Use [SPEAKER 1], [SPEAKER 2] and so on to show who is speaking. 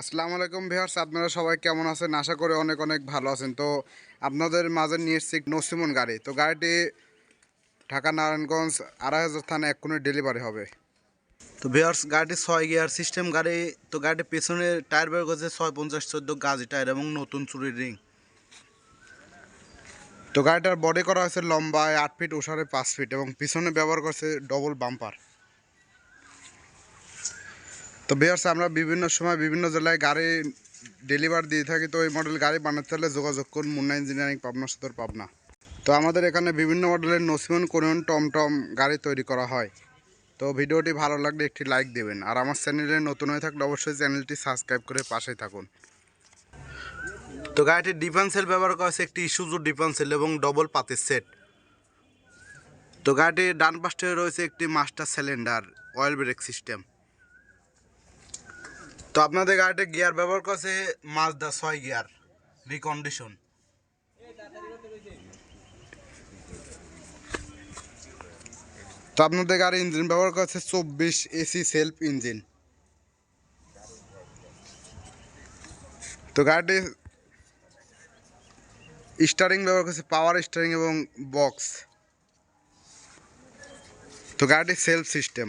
[SPEAKER 1] আসসালামু আলাইকুম ভিউয়ার্স আপনারা সবাই কেমন আছেন? আশা করি অনেক অনেক ভালো আছেন। তো আপনাদের মাঝে নিয়ে এসেছি নসিমন গাড়ি। তো গাড়িটি ঢাকা নারায়ণগঞ্জ আড়াই হাজার থানা এক্ষুনি ডেলিভারি হবে।
[SPEAKER 2] তো ভিউয়ার্স গাড়িটি ছয় গিয়ার সিস্টেম গাড়ি। তো গাড়িটির পেছনে টায়ার বের করছে ছয় পঞ্চাশ চোদ্দ গাজি টায়ার এবং নতুন চুরির রিং।
[SPEAKER 1] তো গাড়িটার বডি করা হয়েছে লম্বায় আট ফিট ওষারে পাঁচ ফিট এবং পিছনে ব্যবহার করছে ডবল বাম্পার তো ভিউয়ার্স আমরা বিভিন্ন সময় বিভিন্ন জেলায় গাড়ি ডেলিভার দিয়ে থাকি, তো এই মডেল গাড়ি বানাতে হলে যোগাযোগ করুন মুন্না ইঞ্জিনিয়ারিং পাবনা সদর পাবনা। তো আমাদের এখানে বিভিন্ন মডেলের নসিমন, কোরিয়ন, টমটম গাড়ি তৈরি করা হয়। তো ভিডিওটি ভালো লাগলে একটি লাইক দেবেন। আর আমার চ্যানেলে নতুন হয়ে থাকলে অবশ্যই চ্যানেলটি সাবস্ক্রাইব করে পাশে থাকুন।
[SPEAKER 2] তো গাড়িটির ডিফেন্সেল ব্যবহার করা হয়েছে একটি ইস্যুজু ডিফেন্সেল এবং ডবল পাতের সেট তো গাড়িটির ডান পাশে রয়েছে একটি master cylinder oil brake system তো আপনাদের গাড়িতে গিয়ার ব্যবহার করছে মাজদা ছয় গিয়ার রিকন্ডিশন
[SPEAKER 1] তো আপনাদের গাড়ি ইঞ্জিন ব্যবহার করছে চব্বিশ এসি সেলফ ইঞ্জিন তো গাড়িটি স্টারিং ব্যবহার করছে পাওয়ার স্টারিং এবং বক্স তো গাড়িটি সেলফ সিস্টেম